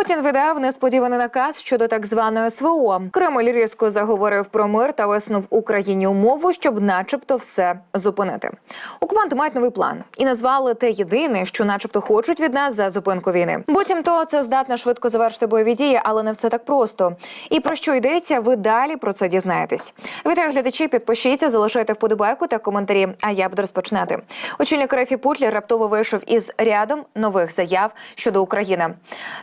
Путін видав несподіваний наказ щодо так званої СВО. Кремль різко заговорив про мир та виснув Україні умову, щоб, начебто, все зупинити. Окупанти мають новий план і назвали те єдине, що, начебто, хочуть від нас за зупинку війни. Буцімто це здатне швидко завершити бойові дії, але не все так просто. І про що йдеться, ви далі про це дізнаєтесь. Вітаю глядачі, підпишіться, залишайте вподобайку та коментарі. А я буду розпочинати. Очільник РФ Путлі раптово вийшов із рядом нових заяв щодо України.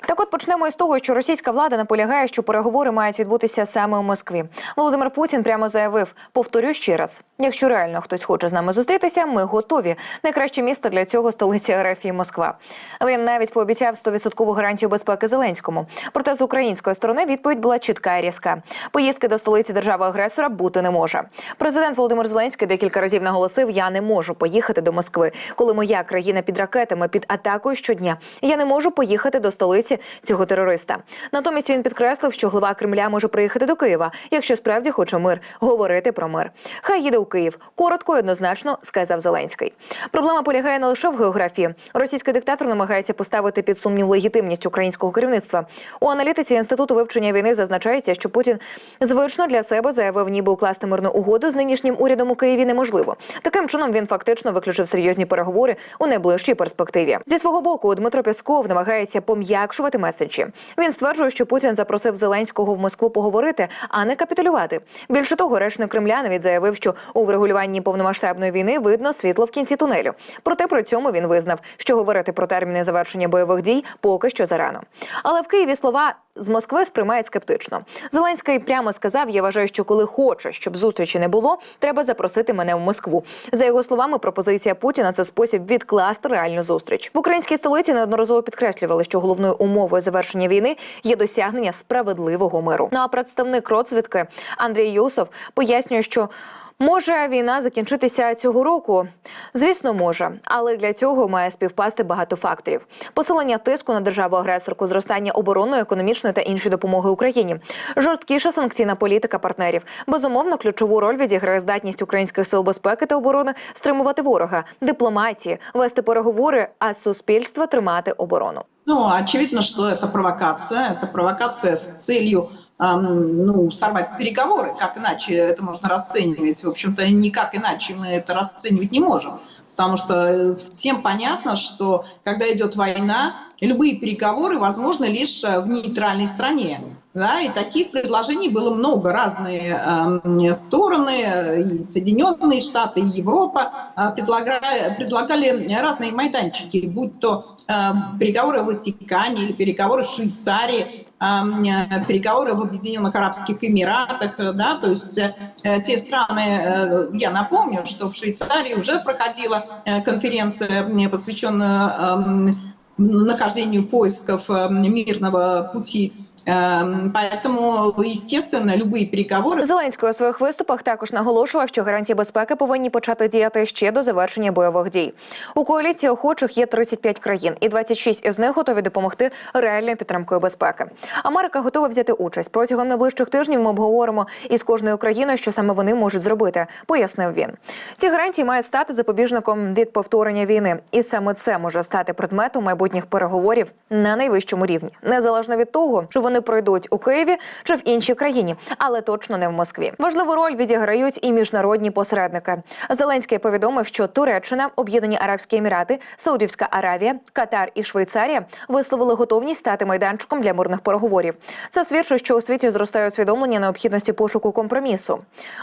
Так, от почнемо із того, що російська влада наполягає, що переговори мають відбутися саме у Москві. Володимир Путін прямо заявив: повторю ще раз: якщо реально хтось хоче з нами зустрітися, ми готові. Найкраще місто для цього столиця РФ Москва. Він навіть пообіцяв 100% гарантію безпеки Зеленському. Проте з української сторони відповідь була чітка і різка. Поїздки до столиці держави-агресора бути не може. Президент Володимир Зеленський декілька разів наголосив: я не можу поїхати до Москви, коли моя країна під ракетами, під атакою щодня. Я не можу поїхати до столиці цього терориста. Натомість він підкреслив, що глава Кремля може приїхати до Києва, якщо справді хоче мир, говорити про мир. Хай їде у Київ. Коротко і однозначно сказав Зеленський. Проблема полягає не лише в географії. Російський диктатор намагається поставити під сумнів легітимність українського керівництва. У аналітиці інституту вивчення війни зазначається, що Путін звично для себе заявив, ніби укласти мирну угоду з нинішнім урядом у Києві неможливо. Таким чином він фактично виключив серйозні переговори у найближчій перспективі. Зі свого боку Дмитро Пісков намагається пом'якшувати меседжі. Він стверджує, що Путін запросив Зеленського в Москву поговорити, а не капітулювати. Більше того, речник Кремля навіть заявив, що у врегулюванні повномасштабної війни видно світло в кінці тунелю. Проте при цьому він визнав, що говорити про терміни завершення бойових дій поки що зарано. Але в Києві слова з Москви сприймають скептично. Зеленський прямо сказав: я вважаю, що коли хоче, щоб зустрічі не було, треба запросити мене в Москву. За його словами, пропозиція Путіна це спосіб відкласти реальну зустріч в українській столиці. Неодноразово підкреслювали, що головною умовою завершення війни є досягнення справедливого миру. Ну а представник розвідки Андрій Юсов пояснює, що. Може війна закінчитися цього року? Звісно, може, але для цього має співпасти багато факторів: посилення тиску на державу-агресорку, зростання оборонної, економічної та іншої допомоги Україні, жорсткіша санкційна політика партнерів. Безумовно, ключову роль відіграє здатність українських сил безпеки та оборони стримувати ворога, дипломатії, вести переговори, а суспільство тримати оборону. Ну, очевидно, что это провокация. Это провокация с целью эм, ну, сорвать переговоры. Как иначе это можно расценивать? В общем-то, никак иначе мы это расценивать не можем. Потому что э, всем понятно, что когда идет война, любые переговоры возможны лишь э, в нейтральной стране. Да, и таких предложений было много. Разные э, стороны, и Соединенные Штаты, и Европа э, предлагали, предлагали разные майданчики, будь то э, переговоры в Ватикане или переговоры в Швейцарии, э, переговоры в Объединенных Арабских Эмиратах. э, Да, то есть э, те страны, э, я напомню, что в Швейцарии уже проходила э, конференция, посвященная э, нахождению поисков э, мирного пути Поэтому, естественно, любые переговоры Зеленський у своїх виступах також наголошував, що гарантії безпеки повинні почати діяти ще до завершення бойових дій. У коаліції охочих є 35 країн, і 26 із них готові допомогти реальною підтримкою безпеки. Америка готова взяти участь протягом найближчих тижнів. Ми обговоримо із кожною країною, що саме вони можуть зробити, пояснив він. Ці гарантії мають стати запобіжником від повторення війни, і саме це може стати предметом майбутніх переговорів на найвищому рівні, незалежно від того, чи вони пройдуть у Києві чи в іншій країні, але точно не в Москві. Важливу роль відіграють і міжнародні посередники. Зеленський повідомив, що Туреччина, Об'єднані Арабські Емірати, Саудівська Аравія, Катар і Швейцарія висловили готовність стати майданчиком для мирних переговорів. Це свідчить, що у світі зростає усвідомлення необхідності пошуку компромісу.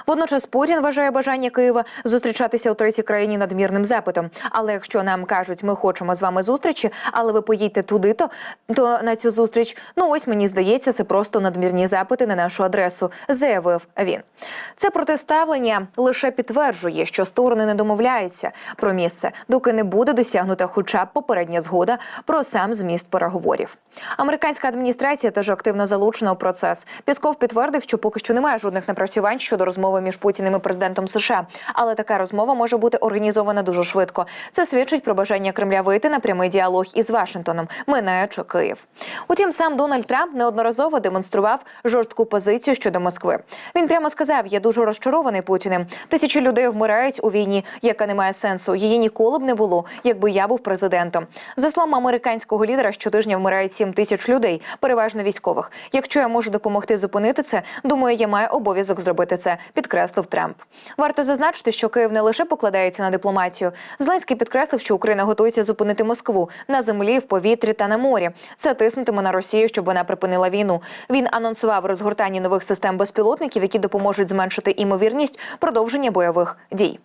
Водночас Путін вважає бажання Києва зустрічатися у третій країні надмірним запитом. Але якщо нам кажуть, ми хочемо з вами зустрічі, але ви поїдьте туди, то то на цю зустріч, ну ось мені здається, це просто надмірні запити на нашу адресу, заявив він. Це протиставлення лише підтверджує, що сторони не домовляються про місце, доки не буде досягнута хоча б попередня згода про сам зміст переговорів. Американська адміністрація теж активно залучена у процес. Пісков підтвердив, що поки що немає жодних напрацювань щодо розмови між Путіним і президентом США, але така розмова може бути організована дуже швидко. Це свідчить про бажання Кремля вийти на прямий діалог із Вашингтоном, минаючи Київ. Утім, сам Дональд Трамп не неодноразово демонстрував жорстку позицію щодо Москви. Він прямо сказав: я дуже розчарований Путіним. Тисячі людей вмирають у війні, яка не має сенсу. Її ніколи б не було, якби я був президентом. За словами американського лідера, щотижня вмирають 7 тисяч людей, переважно військових. Якщо я можу допомогти зупинити це, думаю, я маю обов'язок зробити це. Підкреслив Трамп. Варто зазначити, що Київ не лише покладається на дипломатію. Зеленський підкреслив, що Україна готується зупинити Москву на землі, в повітрі та на морі. Це тиснутиме на Росію, щоб вона припинила війну. Він анонсував розгортання нових систем безпілотників, які допоможуть зменшити імовірність продовження бойових дій.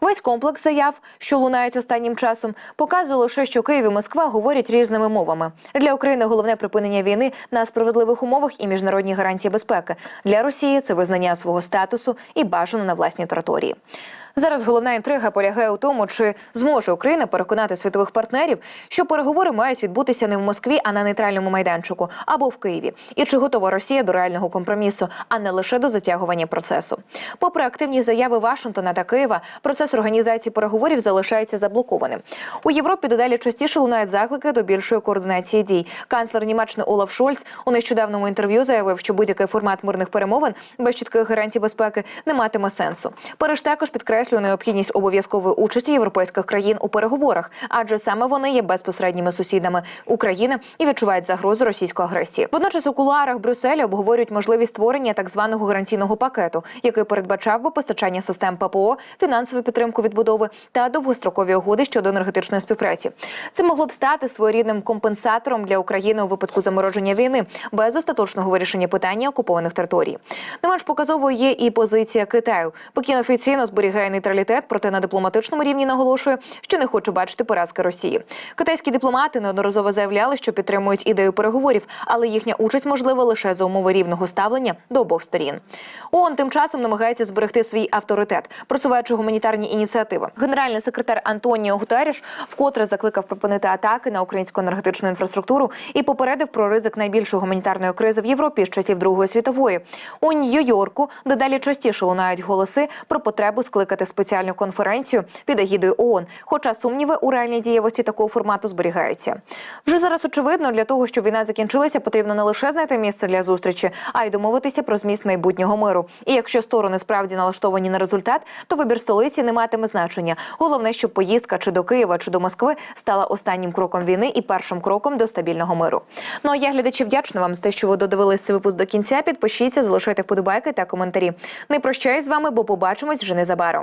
Весь комплекс заяв, що лунають останнім часом, показує лише, що Київ і Москва говорять різними мовами. Для України головне припинення війни на справедливих умовах і міжнародні гарантії безпеки. Для Росії це визнання свого статусу і бажано на власній території. Зараз головна інтрига полягає у тому, чи зможе Україна переконати світових партнерів, що переговори мають відбутися не в Москві, а на нейтральному майданчику або в Києві, і чи готова Росія до реального компромісу, а не лише до затягування процесу. Попри активні заяви Вашингтона та Києва, процес організації переговорів залишається заблокованим. У Європі дедалі частіше лунають заклики до більшої координації дій. Канцлер Німеччини Олаф Шольц у нещодавному інтерв'ю заявив, що будь-який формат мирних перемовин без чітких гарантій безпеки не матиме сенсу. Париж також підкреслює необхідність обов'язкової участі європейських країн у переговорах, адже саме вони є безпосередніми сусідами України і відчувають загрозу російської агресії. Водночас у кулуарах Брюсселя обговорюють можливість створення так званого гарантійного пакету, який передбачав би постачання систем ППО, фінансову підтримку відбудови та довгострокові угоди щодо енергетичної співпраці. Це могло б стати своєрідним компенсатором для України у випадку замороження війни без остаточного вирішення питання окупованих територій. Не менш показовою є і позиція Китаю. Пекін офіційно зберігає нейтралітет, проте на дипломатичному рівні наголошує, що не хоче бачити поразки Росії. Китайські дипломати неодноразово заявляли, що підтримують ідею переговорів, але їхня участь можлива лише за умови рівного ставлення до обох сторін. ООН тим часом намагається зберегти свій авторитет, просуваючи гуманітарні ініціативи. Генеральний секретар Антоніо Гутеріш вкотре закликав припинити атаки на українську енергетичну інфраструктуру і попередив про ризик найбільшої гуманітарної кризи в Європі з часів Другої світової. У Нью-Йорку дедалі частіше лунають голоси про потребу скликати спеціальну конференцію під егідою ООН, хоча сумніви у реальній дієвості такого формату зберігаються. Вже зараз очевидно, для того, щоб війна закінчилася, потрібно не лише знайти місце для зустрічі, а й домовитися про зміст майбутнього миру. І якщо сторони справді налаштовані на результат, то вибір столиці не матиме значення. Головне, щоб поїздка чи до Києва, чи до Москви стала останнім кроком війни і першим кроком до стабільного миру. Ну а я глядачі вдячна вам за те, що ви додивилися цей випуск до кінця. Підпишіться, залишайте вподобайки та коментарі. Не прощаюсь з вами, бо побачимось вже незабаром.